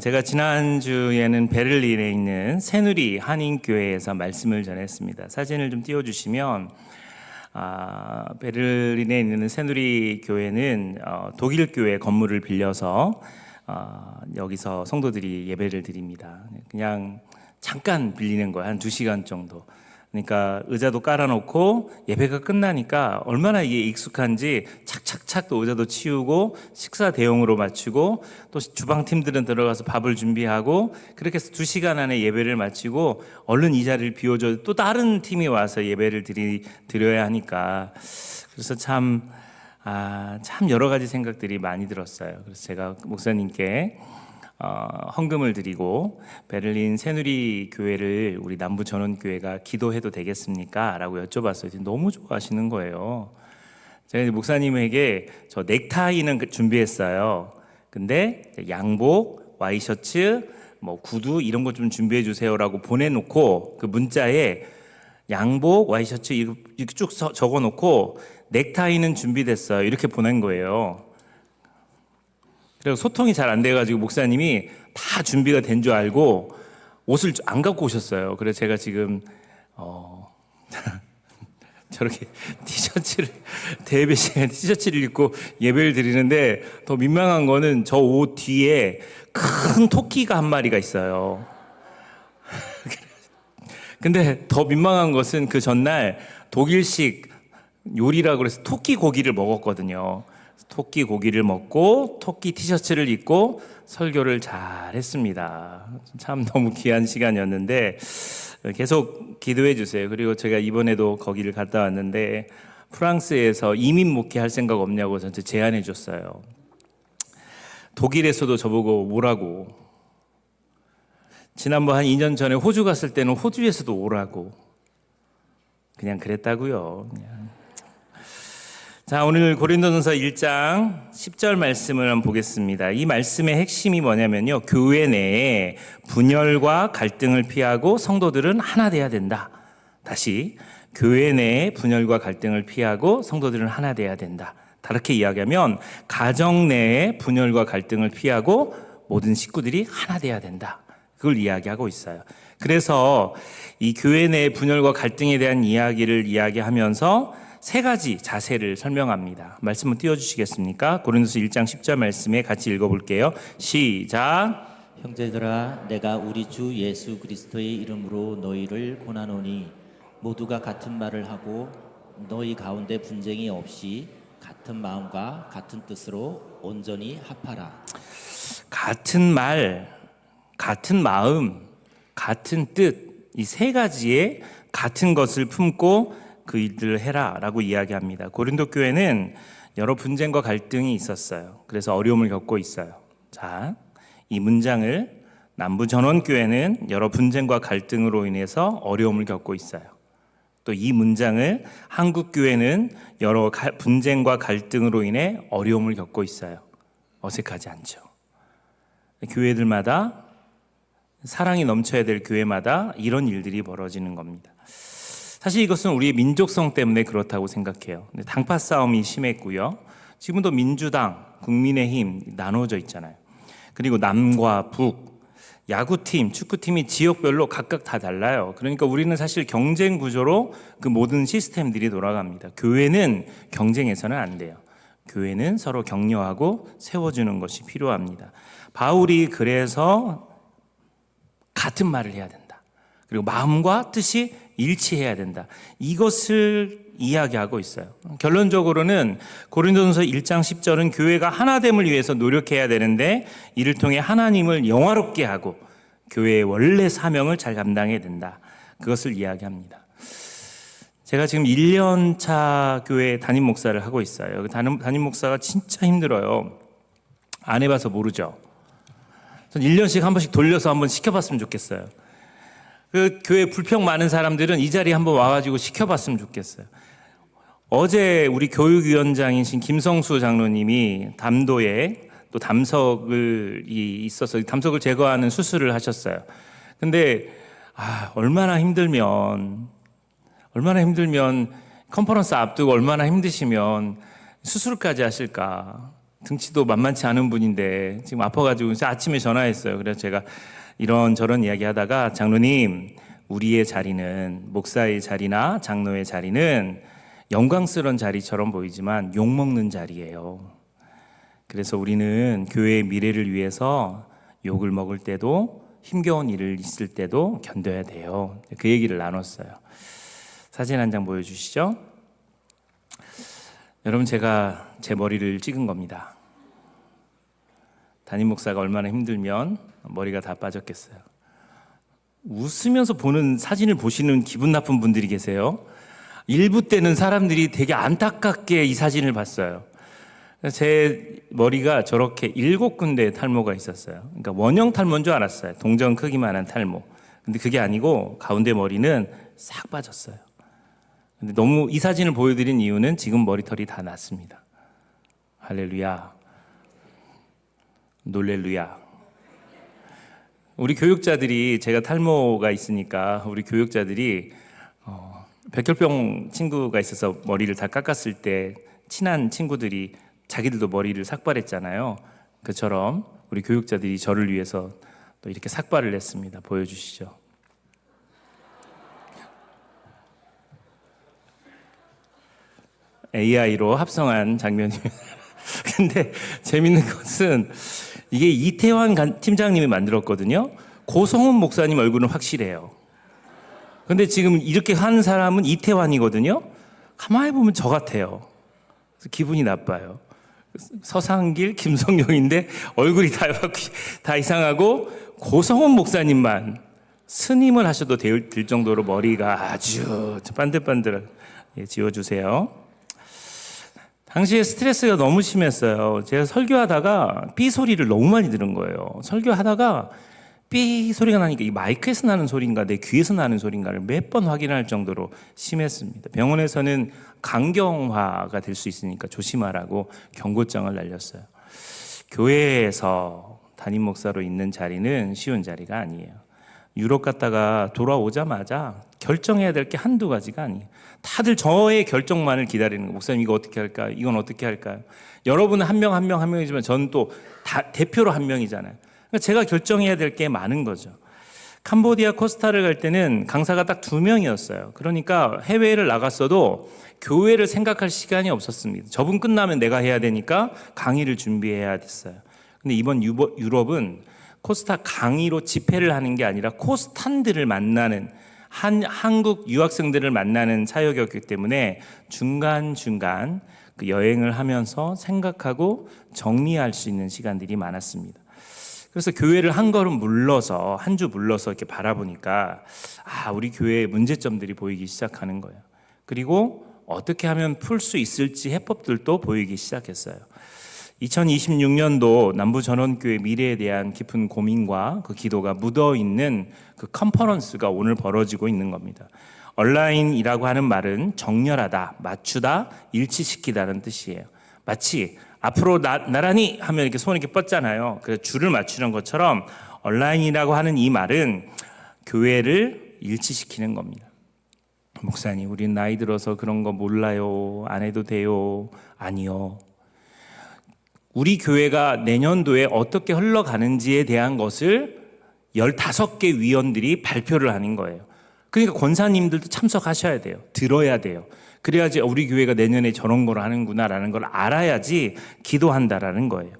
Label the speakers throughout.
Speaker 1: 제가 지난주에는 베를린에 있는 새누리 한인교회에서 말씀을 전했습니다. 사진을 좀 띄워주시면 아, 베를린에 있는 새누리 교회는 어, 독일 교회 건물을 빌려서 어, 여기서 성도들이 예배를 드립니다. 그냥 잠깐 빌리는 거예요. 한두 시간 정도. 그러니까 의자도 깔아놓고 예배가 끝나니까 얼마나 이게 익숙한지 착착착 또 의자도 치우고 식사 대용으로 마치고 또 주방 팀들은 들어가서 밥을 준비하고 그렇게 해서 두 시간 안에 예배를 마치고 얼른 이 자리를 비워줘 또 다른 팀이 와서 예배를 드리, 드려야 하니까 그래서 참 아, 참 여러 가지 생각들이 많이 들었어요. 그래서 제가 목사님께 어, 헌금을 드리고 베를린 새누리 교회를 우리 남부 전원 교회가 기도해도 되겠습니까? 라고 여쭤봤어요. 너무 좋아하시는 거예요. 제가 목사님에게 저 넥타이는 그- 준비했어요. 근데 양복, 와이셔츠, 뭐 구두 이런 거좀 준비해 주세요라고 보내놓고 그 문자에 양복, 와이셔츠 이렇게 쭉 써- 적어놓고 넥타이는 준비됐어요. 이렇게 보낸 거예요. 그래서 소통이 잘 안 돼가지고 목사님이 다 준비가 된 줄 알고 옷을 안 갖고 오셨어요. 그래서 제가 지금 어 저렇게 티셔츠를 대배 시간에 티셔츠를 입고 예배를 드리는데 더 민망한 거는 저 옷 뒤에 큰 토끼가 한 마리가 있어요. 근데 더 민망한 것은 그 전날 독일식 요리라고 그래서 토끼 고기를 먹었거든요. 토끼 고기를 먹고 토끼 티셔츠를 입고 설교를 잘 했습니다. 참 너무 귀한 시간이었는데 계속 기도해 주세요. 그리고 제가 이번에도 거기를 갔다 왔는데 프랑스에서 이민 목회할 생각 없냐고 저한테 제안해 줬어요. 독일에서도 저보고 뭐라고 지난번 한 2년 전에 호주 갔을 때는 호주에서도 오라고 그냥 그랬다고요. 그냥. 자, 오늘 고린도전서 1장 10절 말씀을 한번 보겠습니다. 이 말씀의 핵심이 뭐냐면요. 교회 내에 분열과 갈등을 피하고 성도들은 하나 돼야 된다. 다시 교회 내에 분열과 갈등을 피하고 성도들은 하나 돼야 된다. 다르게 이야기하면 가정 내에 분열과 갈등을 피하고 모든 식구들이 하나 돼야 된다. 그걸 이야기하고 있어요. 그래서 이 교회 내 분열과 갈등에 대한 이야기를 이야기하면서 세 가지 자세를 설명합니다. 말씀을 띄워주시겠습니까? 고린도서 1장 10절 말씀에 같이 읽어볼게요. 시작.
Speaker 2: 형제들아 내가 우리 주 예수 그리스도의 이름으로 너희를 고나노니 모두가 같은 말을 하고 너희 가운데 분쟁이 없이 같은 마음과 같은 뜻으로 온전히 합하라
Speaker 1: 같은 말, 같은 마음, 같은 뜻, 이 세 가지의 같은 것을 품고 그 일들을 해라라고 이야기합니다. 고린도 교회는 여러 분쟁과 갈등이 있었어요. 그래서 어려움을 겪고 있어요. 자, 이 문장을 남부 전원 교회는 여러 분쟁과 갈등으로 인해서 어려움을 겪고 있어요. 또 이 문장을 한국 교회는 여러 가- 분쟁과 갈등으로 인해 어려움을 겪고 있어요. 어색하지 않죠. 교회들마다 사랑이 넘쳐야 될 교회마다 이런 일들이 벌어지는 겁니다. 사실 이것은 우리의 민족성 때문에 그렇다고 생각해요. 당파 싸움이 심했고요. 지금도 민주당, 국민의힘 나눠져 있잖아요. 그리고 남과 북, 야구팀, 축구팀이 지역별로 각각 다 달라요. 그러니까 우리는 사실 경쟁 구조로 그 모든 시스템들이 돌아갑니다. 교회는 경쟁해서는 안 돼요. 교회는 서로 격려하고 세워주는 것이 필요합니다. 바울이 그래서 같은 말을 해야 된다. 그리고 마음과 뜻이 일치해야 된다. 이것을 이야기하고 있어요. 결론적으로는 고린도전서 1장 10절은 교회가 하나됨을 위해서 노력해야 되는데 이를 통해 하나님을 영화롭게 하고 교회의 원래 사명을 잘 감당해야 된다. 그것을 이야기합니다. 제가 지금 1년 차 교회 담임 목사를 하고 있어요. 그 담임, 담임 목사가 진짜 힘들어요. 안 해봐서 모르죠. 전 1년씩 한 번씩 돌려서 한번 시켜봤으면 좋겠어요. 그 교회 불평 많은 사람들은 이 자리에 한번 와가지고 시켜봤으면 좋겠어요. 어제 우리 교육위원장이신 김성수 장로님이 담도에 또 담석을 이 있어서 담석을 제거하는 수술을 하셨어요. 근데 아 얼마나 힘들면 얼마나 힘들면 컨퍼런스 앞두고 얼마나 힘드시면 수술까지 하실까? 등치도 만만치 않은 분인데 지금 아파가지고 아침에 전화했어요. 그래서 제가 이런 저런 이야기 하다가 장로님 우리의 자리는 목사의 자리나 장로의 자리는 영광스러운 자리처럼 보이지만 욕 먹는 자리예요. 그래서 우리는 교회의 미래를 위해서 욕을 먹을 때도 힘겨운 일을 있을 때도 견뎌야 돼요. 그 얘기를 나눴어요. 사진 한 장 보여주시죠. 여러분 제가 제 머리를 찍은 겁니다. 담임 목사가 얼마나 힘들면 머리가 다 빠졌겠어요. 웃으면서 보는 사진을 보시는 기분 나쁜 분들이 계세요. 일부 때는 사람들이 되게 안타깝게 이 사진을 봤어요. 제 머리가 저렇게 일곱 군데 탈모가 있었어요. 그러니까 원형 탈모인 줄 알았어요. 동전 크기만한 탈모. 근데 그게 아니고 가운데 머리는 싹 빠졌어요. 근데 너무 이 사진을 보여드린 이유는 지금 머리털이 다 났습니다. 할렐루야. 놀렐루야. 우리 교육자들이 제가 탈모가 있으니까 우리 교육자들이 어, 백혈병 친구가 있어서 머리를 다 깎았을 때 친한 친구들이 자기들도 머리를 삭발했잖아요. 그처럼 우리 교육자들이 저를 위해서 또 이렇게 삭발을 했습니다. 보여주시죠. AI로 합성한 장면입니다. 근데 재밌는 것은 이게 이태환 간- 팀장님이 만들었거든요. 고성훈 목사님 얼굴은 확실해요. 근데 지금 이렇게 한 사람은 이태환이거든요. 가만히 보면 저 같아요. 기분이 나빠요. 서상길, 김성용인데 얼굴이 다, 다 이상하고 고성훈 목사님만 스님을 하셔도 될, 될 정도로 머리가 아주 반들반들 예, 지워주세요. 당시에 스트레스가 너무 심했어요. 제가 설교하다가 삐 소리를 너무 많이 들은 거예요. 설교하다가 삐 소리가 나니까 이 마이크에서 나는 소리인가 내 귀에서 나는 소리인가를 몇 번 확인할 정도로 심했습니다. 병원에서는 강경화가 될 수 있으니까 조심하라고 경고장을 날렸어요. 교회에서 담임 목사로 있는 자리는 쉬운 자리가 아니에요. 유럽 갔다가 돌아오자마자 결정해야 될 게 한두 가지가 아니에요. 다들 저의 결정만을 기다리는 거예요. 목사님 이거 어떻게 할까? 이건 어떻게 할까요? 여러분은 한 명 한 명 한 명이지만 저는 또 다- 대표로 한 명이잖아요. 그러니까 제가 결정해야 될 게 많은 거죠. 캄보디아 코스타를 갈 때는 강사가 딱 두 명이었어요. 그러니까 해외를 나갔어도 교회를 생각할 시간이 없었습니다. 저분 끝나면 내가 해야 되니까 강의를 준비해야 됐어요. 근데 이번 유럽은 코스타 강의로 집회를 하는 게 아니라 코스탄들을 만나는 한 한국 유학생들을 만나는 사역이었기 때문에 중간 중간 그 여행을 하면서 생각하고 정리할 수 있는 시간들이 많았습니다. 그래서 교회를 한 걸음 물러서 한 주 물러서 이렇게 바라보니까 아 우리 교회의 문제점들이 보이기 시작하는 거예요. 그리고 어떻게 하면 풀 수 있을지 해법들도 보이기 시작했어요. 2026년도 남부 전원교회 미래에 대한 깊은 고민과 그 기도가 묻어 있는 그 컨퍼런스가 오늘 벌어지고 있는 겁니다. 온라인이라고 하는 말은 정렬하다, 맞추다, 일치시키다는 뜻이에요. 마치 앞으로 나, 나란히 하면 이렇게 손 이렇게 뻗잖아요. 그래서 줄을 맞추는 것처럼 온라인이라고 하는 이 말은 교회를 일치시키는 겁니다. 목사님, 우리 나이 들어서 그런 거 몰라요. 안 해도 돼요. 아니요. 우리 교회가 내년도에 어떻게 흘러가는지에 대한 것을 15개 위원들이 발표를 하는 거예요. 그러니까 권사님들도 참석하셔야 돼요. 들어야 돼요. 그래야지 우리 교회가 내년에 저런 걸 하는구나라는 걸 알아야지 기도한다라는 거예요.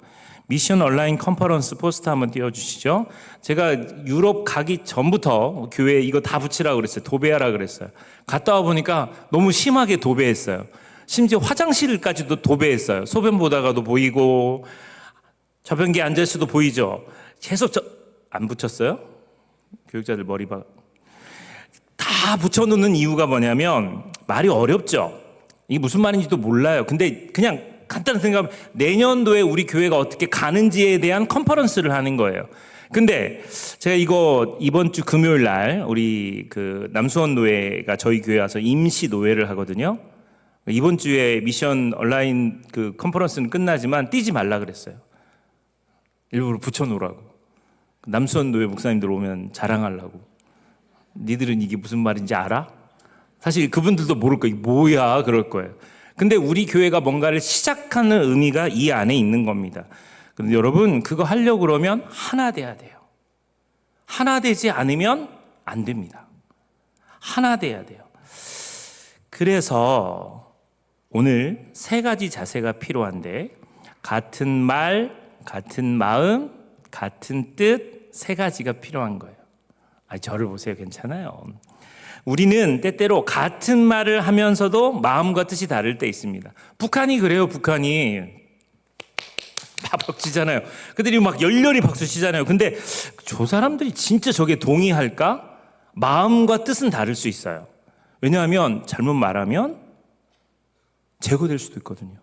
Speaker 1: 미션 온라인 컨퍼런스 포스터 한번 띄워주시죠. 제가 유럽 가기 전부터 교회에 이거 다 붙이라고 그랬어요. 도배하라 그랬어요. 갔다 와 보니까 너무 심하게 도배했어요. 심지어 화장실까지도 도배했어요. 소변 보다가도 보이고 저변기에 앉을 수도 보이죠. 계속 저, 안 붙였어요? 교육자들 머리 봐. 다 붙여놓는 이유가 뭐냐면 말이 어렵죠. 이게 무슨 말인지도 몰라요. 근데 그냥 간단한 생각하면 내년도에 우리 교회가 어떻게 가는지에 대한 컨퍼런스를 하는 거예요. 근데 제가 이거 이번 주 금요일 날 우리 그 남수원 노회가 저희 교회 와서 임시 노회를 하거든요. 이번 주에 미션 온라인 그 컨퍼런스는 끝나지만 뛰지 말라 그랬어요. 일부러 붙여놓으라고. 남수원 노회 목사님들 오면 자랑하려고. 니들은 이게 무슨 말인지 알아? 사실 그분들도 모를 거예요. 뭐야? 그럴 거예요. 근데 우리 교회가 뭔가를 시작하는 의미가 이 안에 있는 겁니다. 근데 여러분 그거 하려고 그러면 하나 돼야 돼요. 하나 되지 않으면 안 됩니다. 하나 돼야 돼요. 그래서 오늘 세 가지 자세가 필요한데 같은 말, 같은 마음, 같은 뜻 세 가지가 필요한 거예요. 아, 저를 보세요. 괜찮아요. 우리는 때때로 같은 말을 하면서도 마음과 뜻이 다를 때 있습니다. 북한이 그래요. 북한이 박수 치잖아요. 그들이 막 열렬히 박수 치잖아요. 근데 저 사람들이 진짜 저게 동의할까? 마음과 뜻은 다를 수 있어요. 왜냐하면 잘못 말하면 제거될 수도 있거든요.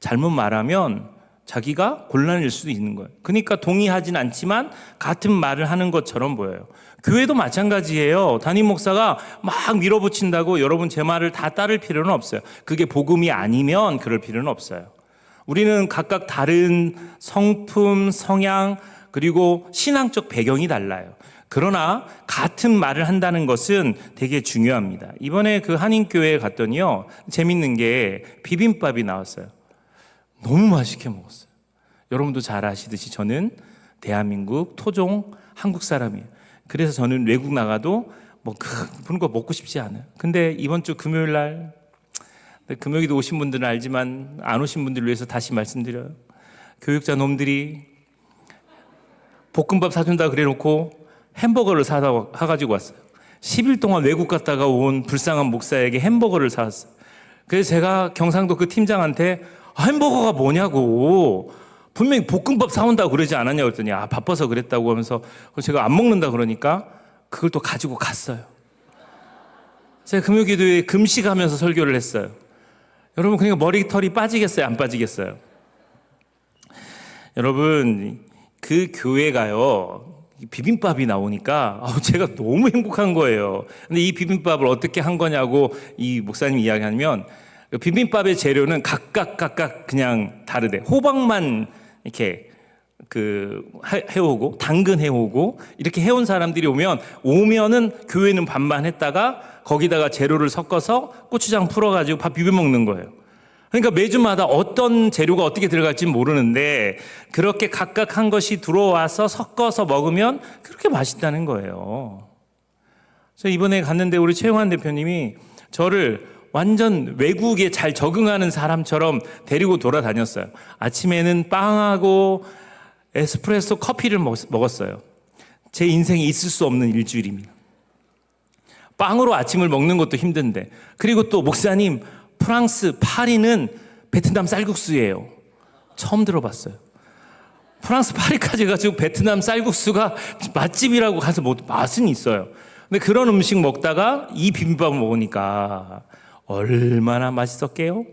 Speaker 1: 잘못 말하면 자기가 곤란일 수도 있는 거예요. 그러니까 동의하진 않지만 같은 말을 하는 것처럼 보여요. 교회도 마찬가지예요. 담임 목사가 막 밀어붙인다고 여러분 제 말을 다 따를 필요는 없어요. 그게 복음이 아니면 그럴 필요는 없어요. 우리는 각각 다른 성품, 성향, 그리고 신앙적 배경이 달라요. 그러나 같은 말을 한다는 것은 되게 중요합니다. 이번에 그 한인교회에 갔더니요. 재밌는 게 비빔밥이 나왔어요. 너무 맛있게 먹었어요. 여러분도 잘 아시듯이 저는 대한민국 토종 한국 사람이에요. 그래서 저는 외국 나가도 뭐 그런 거 먹고 싶지 않아요. 근데 이번 주 금요일 날 네, 금요일도 오신 분들은 알지만 안 오신 분들을 위해서 다시 말씀드려요. 교육자 놈들이 볶음밥 사준다 그래 놓고 햄버거를 사다 가지고 왔어요. 10일 동안 외국 갔다가 온 불쌍한 목사에게 햄버거를 사왔어요. 그래서 제가 경상도 그 팀장한테 아, 햄버거가 뭐냐고 분명히 볶음밥 사온다고 그러지 않았냐고 그랬더니 아 바빠서 그랬다고 하면서 제가 안 먹는다 그러니까 그걸 또 가지고 갔어요. 제가 금요기도에 금식하면서 설교를 했어요. 여러분 그러니까 머리털이 빠지겠어요? 안 빠지겠어요? 여러분 그 교회가요 비빔밥이 나오니까 제가 너무 행복한 거예요. 근데 이 비빔밥을 어떻게 한 거냐고 이 목사님 이야기하면 그 비빔밥의 재료는 각각 각각 그냥 다르대. 호박만 이렇게 그 해- 해오고 당근 해오고 이렇게 해온 사람들이 오면 오면은 교회는 반반 했다가 거기다가 재료를 섞어서 고추장 풀어가지고 밥 비벼 먹는 거예요. 그러니까 매주마다 어떤 재료가 어떻게 들어갈지 모르는데 그렇게 각각 한 것이 들어와서 섞어서 먹으면 그렇게 맛있다는 거예요. 그래서 이번에 갔는데 우리 최용환 대표님이 저를 완전 외국에 잘 적응하는 사람처럼 데리고 돌아다녔어요. 아침에는 빵하고 에스프레소 커피를 먹- 먹었어요. 제 인생에 있을 수 없는 일주일입니다. 빵으로 아침을 먹는 것도 힘든데. 그리고 또 목사님, 프랑스 파리는 베트남 쌀국수예요. 처음 들어봤어요. 프랑스 파리까지 가지고 베트남 쌀국수가 맛집이라고 가서 뭐 맛은 있어요. 근데 그런 음식 먹다가 이 비빔밥을 먹으니까 얼마나 맛있었게요?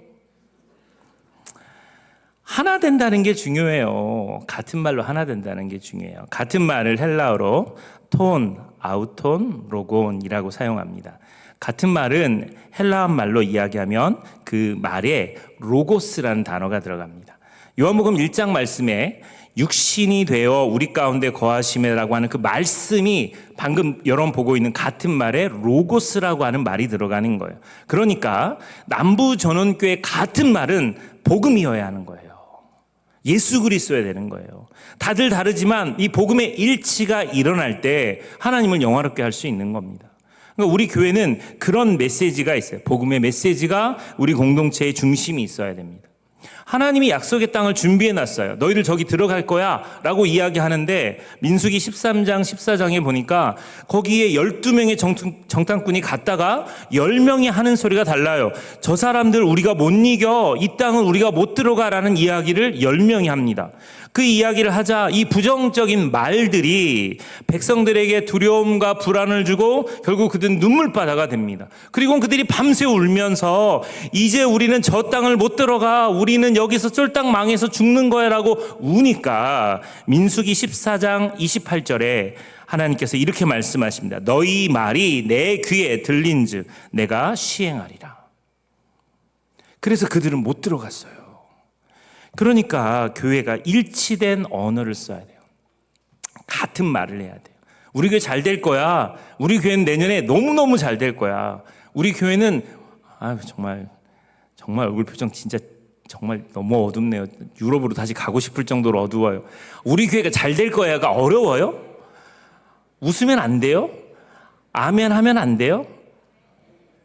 Speaker 1: 하나 된다는 게 중요해요. 같은 말로 하나 된다는 게 중요해요. 같은 말을 헬라어로 톤, 아우톤, 로곤이라고 사용합니다. 같은 말은 헬라어 말로 이야기하면 그 말에 로고스라는 단어가 들어갑니다. 요한복음 1장 말씀에 육신이 되어 우리 가운데 거하심이라고 하는 그 말씀이 방금 여러분 보고 있는 같은 말에 로고스라고 하는 말이 들어가는 거예요. 그러니까 남부 전원교회 같은 말은 복음이어야 하는 거예요. 예수 그리스도야 되는 거예요. 다들 다르지만 이 복음의 일치가 일어날 때 하나님을 영화롭게 할 수 있는 겁니다. 그러니까 우리 교회는 그런 메시지가 있어요. 복음의 메시지가 우리 공동체의 중심이 있어야 됩니다. 하나님이 약속의 땅을 준비해 놨어요. 너희들 저기 들어갈 거야 라고 이야기하는데 민수기 13장 14장에 보니까 거기에 12명의 정 탐꾼이 갔다가 10명이 하는 소리가 달라요. 저 사람들 우리가 못 이겨 이 땅은 우리가 못 들어가라는 이야기를 10명이 합니다. 그 이야기를 하자 이 부정적인 말들이 백성들에게 두려움과 불안을 주고 결국 그들은 눈물바다가 됩니다. 그리고 그들이 밤새 울면서 이제 우리는 저 땅을 못 들어가 우리는 여기서 쫄딱 망해서 죽는 거야라고 우니까 민수기 14장 28절에 하나님께서 이렇게 말씀하십니다. 너희 말이 내 귀에 들린즉 내가 시행하리라. 그래서 그들은 못 들어갔어요. 그러니까 교회가 일치된 언어를 써야 돼요. 같은 말을 해야 돼요. 우리 교회 잘 될 거야. 우리 교회는 내년에 너무너무 잘 될 거야. 우리 교회는 아 정말 정말 얼굴 표정 진짜 정말 너무 어둡네요. 유럽으로 다시 가고 싶을 정도로 어두워요. 우리 교회가 잘 될 거야가 어려워요? 웃으면 안 돼요? 아멘 하면 안 돼요?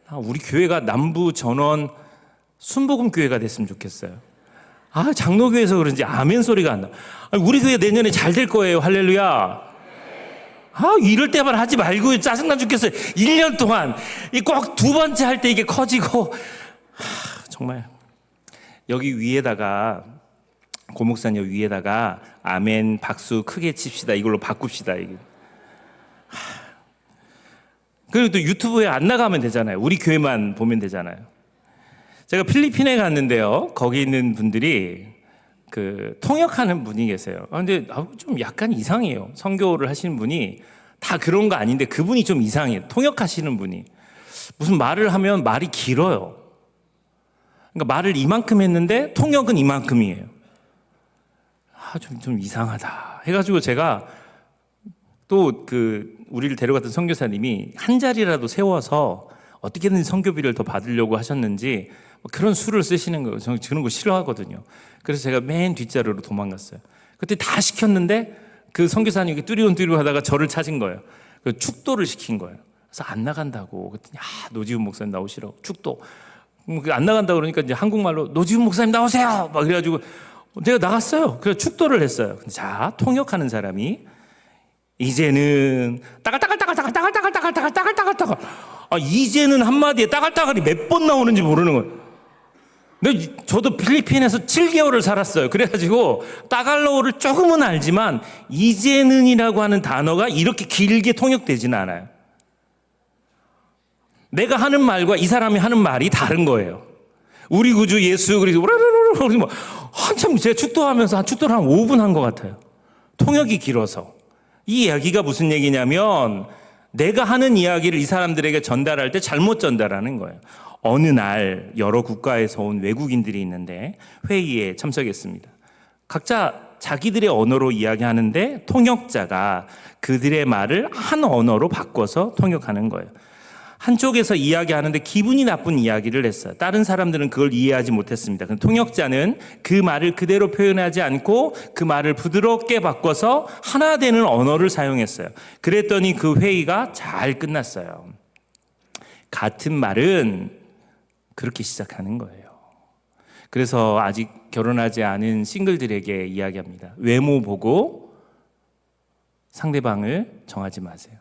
Speaker 1: 아, 우리 교회가 남부 전원 순복음 교회가 됐으면 좋겠어요. 아, 장로교에서 그런지 아멘 소리가 안 나. 아니, 우리 교회 내년에 잘 될 거예요. 할렐루야. 아, 이럴 때만 하지 말고 짜증나 죽겠어요. 1년 동안 이 꼭 두 번째 할 때 이게 커지고 하, 정말 여기 위에다가 고목산역 위에다가 아멘 박수 크게 칩시다. 이걸로 바꿉시다. 이게. 하. 그리고 또 유튜브에 안 나가면 되잖아요. 우리 교회만 보면 되잖아요. 제가 필리핀에 갔는데요. 거기 있는 분들이 그 통역하는 분이 계세요. 아, 근데 아, 좀 약간 이상해요. 선교를 하시는 분이 다 그런 거 아닌데 그분이 좀 이상해요. 통역하시는 분이 무슨 말을 하면 말이 길어요. 그러니까 말을 이만큼 했는데 통역은 이만큼이에요. 아, 좀, 좀 이상하다. 해가지고 제가 또 그 우리를 데려갔던 선교사님이 한 자리라도 세워서 어떻게든 선교비를 더 받으려고 하셨는지 뭐 그런 수를 쓰시는 거 저는 그런 거 싫어하거든요. 그래서 제가 맨 뒷자리로 도망갔어요. 그때 다 시켰는데 그 선교사님이 뚜리온 뚜리온 하다가 저를 찾은 거예요. 그 축도를 시킨 거예요. 그래서 안 나간다고. 그랬더니 아, 노지훈 목사님 나오시라고. 축도. 음, 그안 나간다 그러니까 이제 한국말로 노지훈 목사님 나오세요. 막 그래가지고 내가 나갔어요. 그래서 축도를 했어요. 자 통역하는 사람이 이제는 따갈따갈따갈따갈따갈따갈따갈따갈따갈 아 이제는 한마디에 따갈따갈이 몇 번 나오는지 모르는 거예요. 근데 저도 필리핀에서 7개월을 살았어요. 그래가지고 따갈로우를 조금은 알지만 이제는이라고 하는 단어가 이렇게 길게 통역되지는 않아요. 내가 하는 말과 이 사람이 하는 말이 다른 거예요. 우리 구주 예수 그리스도 뭐 한참 제가 축도하면서 한 축도를 한 5분 한 것 같아요. 통역이 길어서. 이 이야기가 무슨 얘기냐면 내가 하는 이야기를 이 사람들에게 전달할 때 잘못 전달하는 거예요. 어느 날 여러 국가에서 온 외국인들이 있는데 회의에 참석했습니다. 각자 자기들의 언어로 이야기하는데 통역자가 그들의 말을 한 언어로 바꿔서 통역하는 거예요. 한쪽에서 이야기하는데 기분이 나쁜 이야기를 했어요. 다른 사람들은 그걸 이해하지 못했습니다. 통역자는 그 말을 그대로 표현하지 않고 그 말을 부드럽게 바꿔서 하나 되는 언어를 사용했어요. 그랬더니 그 회의가 잘 끝났어요. 같은 말은 그렇게 시작하는 거예요. 그래서 아직 결혼하지 않은 싱글들에게 이야기합니다. 외모 보고 상대방을 정하지 마세요.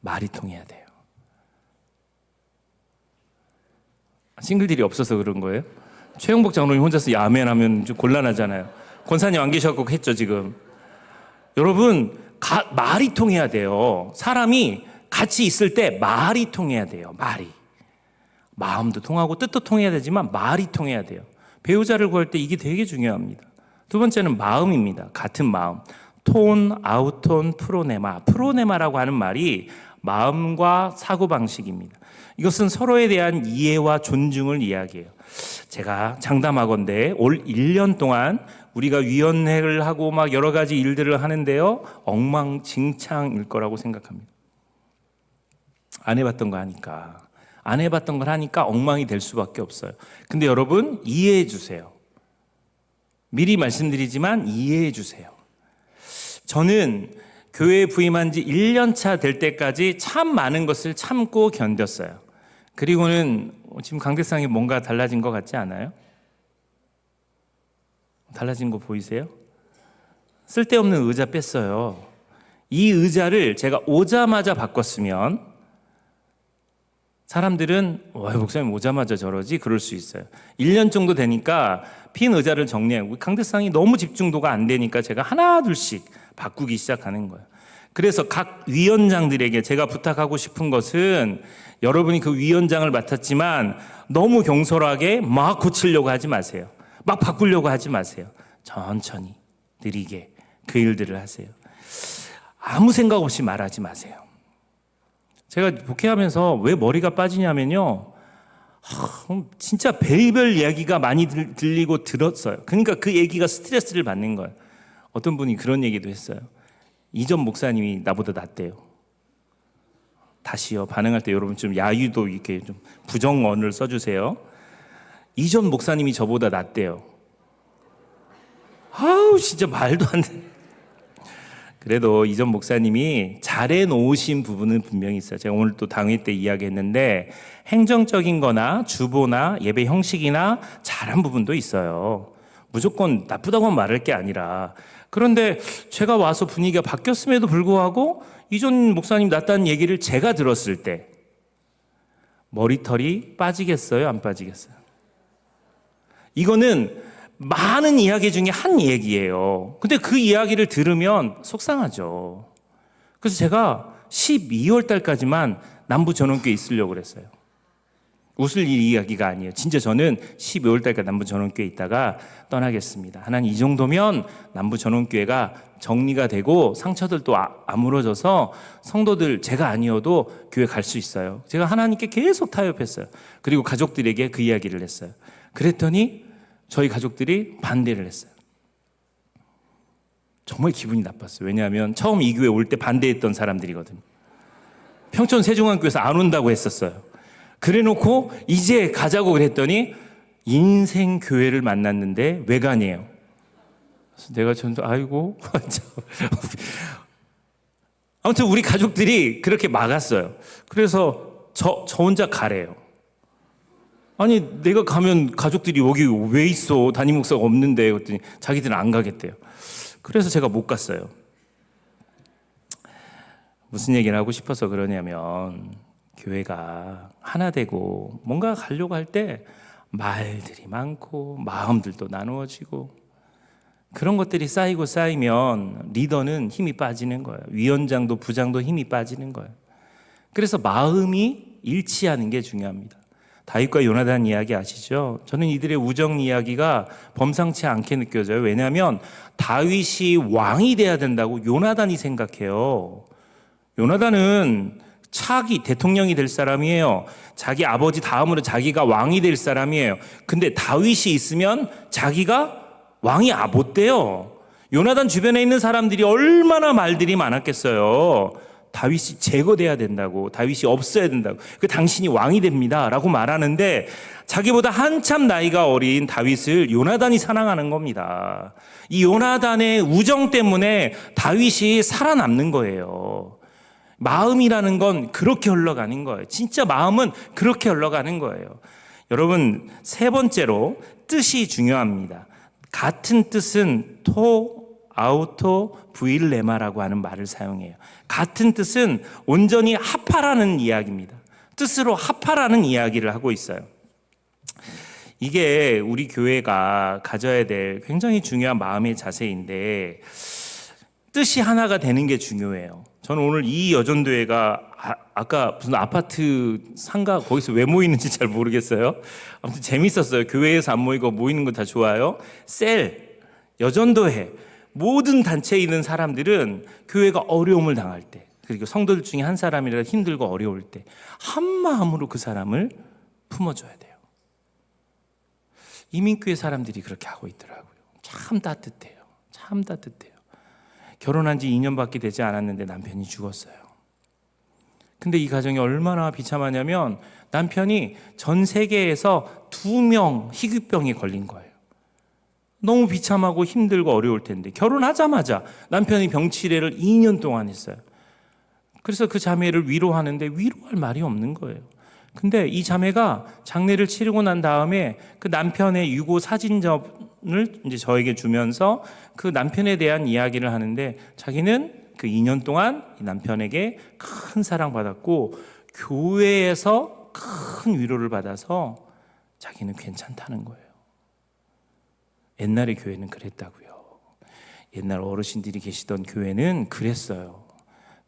Speaker 1: 말이 통해야 돼요. 싱글들이 없어서 그런 거예요? 최영복 장로님 혼자서 야맨하면 좀 곤란하잖아요. 권사님 안 계셔갖고 했죠 지금. 여러분 가, 말이 통해야 돼요. 사람이 같이 있을 때 말이 통해야 돼요. 말이 마음도 통하고 뜻도 통해야 되지만 말이 통해야 돼요. 배우자를 구할 때 이게 되게 중요합니다. 두 번째는 마음입니다. 같은 마음. 톤, 아우톤, 프로네마. 프로네마라고 하는 말이 마음과 사고방식입니다. 이것은 서로에 대한 이해와 존중을 이야기해요. 제가 장담하건대 올 1년 동안 우리가 위원회를 하고 막 여러 가지 일들을 하는데요. 엉망진창일 거라고 생각합니다. 안 해봤던 거 하니까. 안 해봤던 걸 하니까 엉망이 될 수밖에 없어요. 근데 여러분, 이해해 주세요. 미리 말씀드리지만 이해해 주세요. 저는 교회에 부임한 지 1년 차 될 때까지 참 많은 것을 참고 견뎠어요. 그리고는 지금 강대상이 뭔가 달라진 것 같지 않아요? 달라진 거 보이세요? 쓸데없는 의자 뺐어요. 이 의자를 제가 오자마자 바꿨으면 사람들은 와 목사님 오자마자 저러지 그럴 수 있어요. 1년 정도 되니까 핀 의자를. 우리 강대상이 너무 집중도가 안 되니까 제가 하나 둘씩 바꾸기 시작하는 거예요. 그래서 각 위원장들에게 제가 부탁하고 싶은 것은 여러분이 그 위원장을 맡았지만 너무 경솔하게 막 고치려고 하지 마세요. 막 바꾸려고 하지 마세요. 천천히 느리게 그 일들을 하세요. 아무 생각 없이 말하지 마세요. 제가 복회하면서 왜 머리가 빠지냐면요. 하, 진짜 별별 이야기가 많이 들, 들리고 들었어요. 그러니까 그 얘기가 스트레스를 받는 거예요. 어떤 분이 그런 얘기도 했어요. 이전 목사님이 나보다 낫대요. 다시요. 반응할 때 여러분 좀 야유도 이렇게 좀 부정언을 써주세요. 이전 목사님이 저보다 낫대요. 아우 진짜 말도 안 돼. 그래도 이전 목사님이 잘해 놓으신 부분은 분명히 있어요. 제가 오늘 또 당회 때 이야기했는데 행정적인 거나 주보나 예배 형식이나 잘한 부분도 있어요. 무조건 나쁘다고 말할 게 아니라 그런데 제가 와서 분위기가 바뀌었음에도 불구하고 이전 목사님 낫다는 얘기를 제가 들었을 때 머리털이 빠지겠어요? 안 빠지겠어요? 이거는 많은 이야기 중에 한 얘기예요. 근데 그 이야기를 들으면 속상하죠. 그래서 제가 12월 달까지만 남부 전원교에 있으려고 그랬어요. 웃을 일 이야기가 아니에요. 진짜 저는 12월 달까지 남부 전원교에 있다가 떠나겠습니다. 하나님 이 정도면 남부 전원교회가 정리가 되고 상처들도 아- 아물어져서 성도들 제가 아니어도 교회 갈 수 있어요. 제가 하나님께 계속 타협했어요. 그리고 가족들에게 그 이야기를 했어요. 그랬더니 저희 가족들이 반대를 했어요. 정말 기분이 나빴어요. 왜냐하면 처음 이 교회 올 때 반대했던 사람들이거든요. 평촌 세종한교에서 안 온다고 했었어요. 그래 놓고 이제 가자고 그랬더니 인생 교회를 만났는데 외관이에요. 내가 전도 아이고 아무튼 우리 가족들이 그렇게 막았어요. 그래서 저, 저 혼자 가래요. 아니 내가 가면 가족들이 여기 왜 있어 담임 목사가 없는데 그랬더니 자기들은 안 가겠대요. 그래서 제가 못 갔어요. 무슨 얘기를 하고 싶어서 그러냐면 교회가 하나 되고 뭔가 가려고 할 때 말들이 많고 마음들도 나누어지고 그런 것들이 쌓이고 쌓이면 리더는 힘이 빠지는 거예요. 위원장도 부장도 힘이 빠지는 거예요. 그래서 마음이 일치하는 게 중요합니다. 다윗과 요나단 이야기 아시죠? 저는 이들의 우정 이야기가 범상치 않게 느껴져요. 왜냐하면 다윗이 왕이 돼야 된다고 요나단이 생각해요. 요나단은 차기 대통령이 될 사람이에요. 자기 아버지 다음으로 자기가 왕이 될 사람이에요. 근데 다윗이 있으면 자기가 왕이 아, 못 돼요. 요나단 주변에 있는 사람들이 얼마나 말들이 많았겠어요. 다윗이 제거돼야 된다고, 다윗이 없어야 된다고, 그 당신이 왕이 됩니다라고 말하는데 자기보다 한참 나이가 어린 다윗을 요나단이 사랑하는 겁니다. 이 요나단의 우정 때문에 다윗이 살아남는 거예요. 마음이라는 건 그렇게 흘러가는 거예요. 진짜 마음은 그렇게 흘러가는 거예요. 여러분, 세 번째로 뜻이 중요합니다. 같은 뜻은 토, 아우토, 부일레마라고 하는 말을 사용해요. 같은 뜻은 온전히 합하라는 이야기입니다. 뜻으로 합하라는 이야기를 하고 있어요. 이게 우리 교회가 가져야 될 굉장히 중요한 마음의 자세인데 뜻이 하나가 되는 게 중요해요. 저는 오늘 이 여전도회가 아, 까 무슨 아파트 상가 거기서 왜 모이는지 잘 모르겠어요. 아무튼 재밌었어요. 교회에서 안 모이고 모이는 거 다 좋아요. 셀, 여전도회 모든 단체에 있는 사람들은 교회가 어려움을 당할 때 그리고 성도들 중에 한 사람이라 힘들고 어려울 때 한 마음으로 그 사람을 품어줘야 돼요. 이민교회 사람들이 그렇게 하고 있더라고요. 참 따뜻해요. 참 따뜻해요. 결혼한 지 2년밖에 되지 않았는데 남편이 죽었어요. 근데 이 가정이 얼마나 비참하냐면 남편이 전 세계에서 두 명 희귀병에 걸린 거예요. 너무 비참하고 힘들고 어려울 텐데 결혼하자마자 남편이 병치레를 2년 동안 했어요. 그래서 그 자매를 위로하는데 위로할 말이 없는 거예요. 근데 이 자매가 장례를 치르고 난 다음에 그 남편의 유고 사진전 을 이제 저에게 주면서 그 남편에 대한 이야기를 하는데 자기는 그 2년 동안 이 남편에게 큰 사랑 받았고 교회에서 큰 위로를 받아서 자기는 괜찮다는 거예요. 옛날의 교회는 그랬다고요. 옛날 어르신들이 계시던 교회는 그랬어요.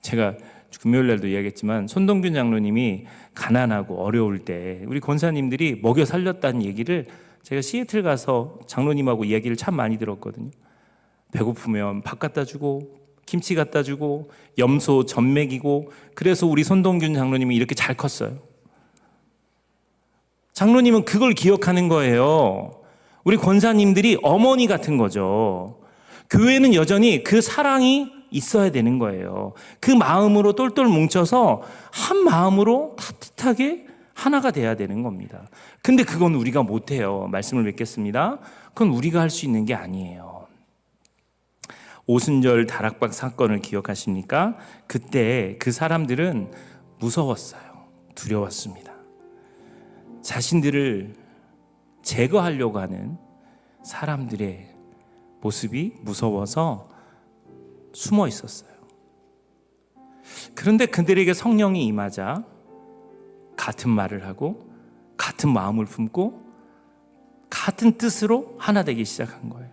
Speaker 1: 제가 금요일 날도 이야기했지만 손동균 장로님이 가난하고 어려울 때 우리 권사님들이 먹여 살렸다는 얘기를 제가 시애틀 가서 장로님하고 이야기를 참 많이 들었거든요. 배고프면 밥 갖다 주고 김치 갖다 주고 염소 전 먹이고 그래서 우리 손동균 장로님이 이렇게 잘 컸어요. 장로님은 그걸 기억하는 거예요. 우리 권사님들이 어머니 같은 거죠. 교회는 여전히 그 사랑이 있어야 되는 거예요. 그 마음으로 똘똘 뭉쳐서 한 마음으로 따뜻하게 하나가 돼야 되는 겁니다. 근데 그건 우리가 못해요. 말씀을 맺겠습니다. 그건 우리가 할 수 있는 게 아니에요. 오순절 다락방 사건을 기억하십니까? 그때 그 사람들은 무서웠어요. 두려웠습니다. 자신들을 제거하려고 하는 사람들의 모습이 무서워서 숨어 있었어요. 그런데 그들에게 성령이 임하자 같은 말을 하고 같은 마음을 품고 같은 뜻으로 하나 되기 시작한 거예요.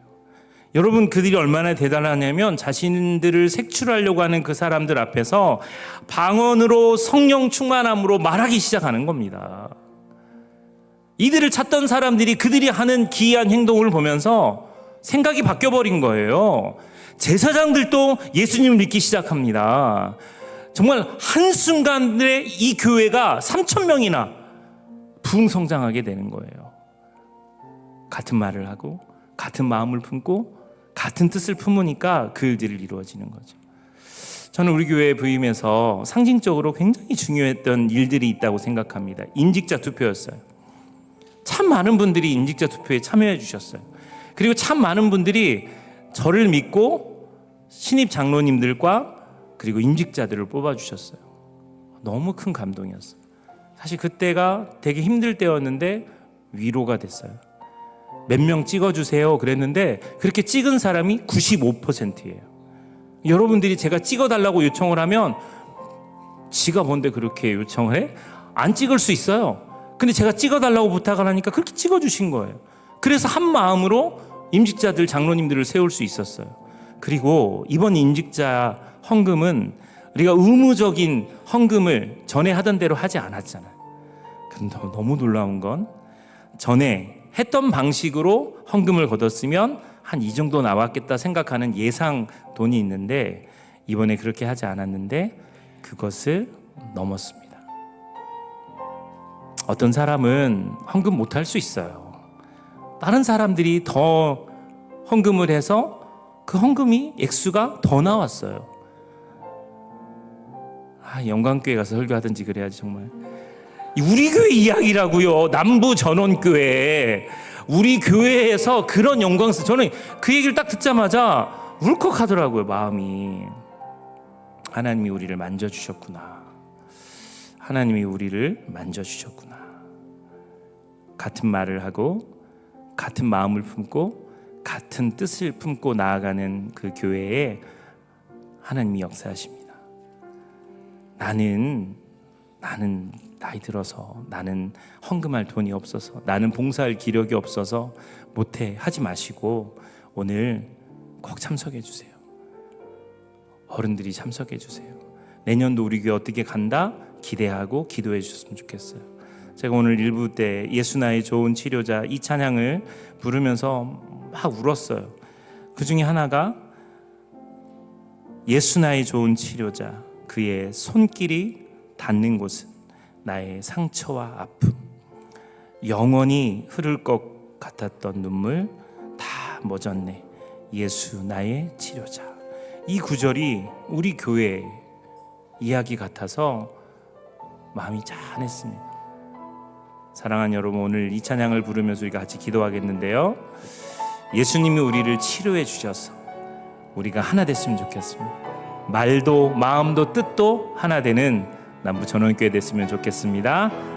Speaker 1: 여러분 그들이 얼마나 대단하냐면 자신들을 색출하려고 하는 그 사람들 앞에서 방언으로 성령 충만함으로 말하기 시작하는 겁니다. 이들을 찾던 사람들이 그들이 하는 기이한 행동을 보면서 생각이 바뀌어 버린 거예요. 제사장들도 예수님을 믿기 시작합니다. 정말 한순간에 이 교회가 3천 명이나 부흥성장하게 되는 거예요. 같은 말을 하고 같은 마음을 품고 같은 뜻을 품으니까 그 일들을 이루어지는 거죠. 저는 우리 교회 부임에서 상징적으로 굉장히 중요했던 일들이 있다고 생각합니다. 인직자 투표였어요. 참 많은 분들이 인직자 투표에 참여해 주셨어요. 그리고 참 많은 분들이 저를 믿고 신입 장로님들과 그리고 임직자들을 뽑아 주셨어요. 너무 큰 감동이었어요. 사실 그때가 되게 힘들 때였는데 위로가 됐어요. 몇 명 찍어주세요. 그랬는데 그렇게 찍은 사람이 95%예요. 여러분들이 제가 찍어달라고 요청을 하면 지가 뭔데 그렇게 요청을 해? 안 찍을 수 있어요. 근데 제가 찍어달라고 부탁을 하니까 그렇게 찍어주신 거예요. 그래서 한 마음으로 임직자들, 장로님들을 세울 수 있었어요. 그리고 이번 임직자 헌금은 우리가 의무적인 헌금을 전에 하던 대로 하지 않았잖아요. 근데 너무 놀라운 건 전에 했던 방식으로 헌금을 걷었으면 한 이 정도 나왔겠다 생각하는 예상 돈이 있는데 이번에 그렇게 하지 않았는데 그것을 넘었습니다. 어떤 사람은 헌금 못할 수 있어요. 다른 사람들이 더 헌금을 해서 그 헌금이 액수가 더 나왔어요. 아, 영광교회 가서 설교하든지 그래야지 정말. 우리 교회 이야기라고요. 남부 전원교회. 우리 교회에서 그런 영광스 저는 그 얘기를 딱 듣자마자 울컥하더라고요, 마음이. 하나님이 우리를 만져 주셨구나. 하나님이 우리를 만져 주셨구나. 같은 말을 하고 같은 마음을 품고 같은 뜻을 품고 나아가는 그 교회에 하나님이 역사하십니다. 나는 나는 나이 들어서 나는 헌금할 돈이 없어서 나는 봉사할 기력이 없어서 못해 하지 마시고 오늘 꼭 참석해 주세요. 어른들이 참석해 주세요. 내년도 우리 교회 어떻게 간다 기대하고 기도해 주셨으면 좋겠어요. 제가 오늘 일부 때 예수 나의 좋은 치료자 이 찬양을 부르면서 막 울었어요. 그 중에 하나가 예수 나의 좋은 치료자 그의 손길이 닿는 곳은 나의 상처와 아픔, 영원히 흐를 것 같았던 눈물 다 멎었네. 예수 나의 치료자. 이 구절이 우리 교회 이야기 같아서 마음이 짠했습니다. 사랑하는 여러분, 오늘 이 찬양을 부르면서 우리가 같이 기도하겠는데요. 예수님이 우리를 치료해 주셔서 우리가 하나 됐으면 좋겠습니다. 말도 마음도 뜻도 하나 되는 남부 전원교회 됐으면 좋겠습니다.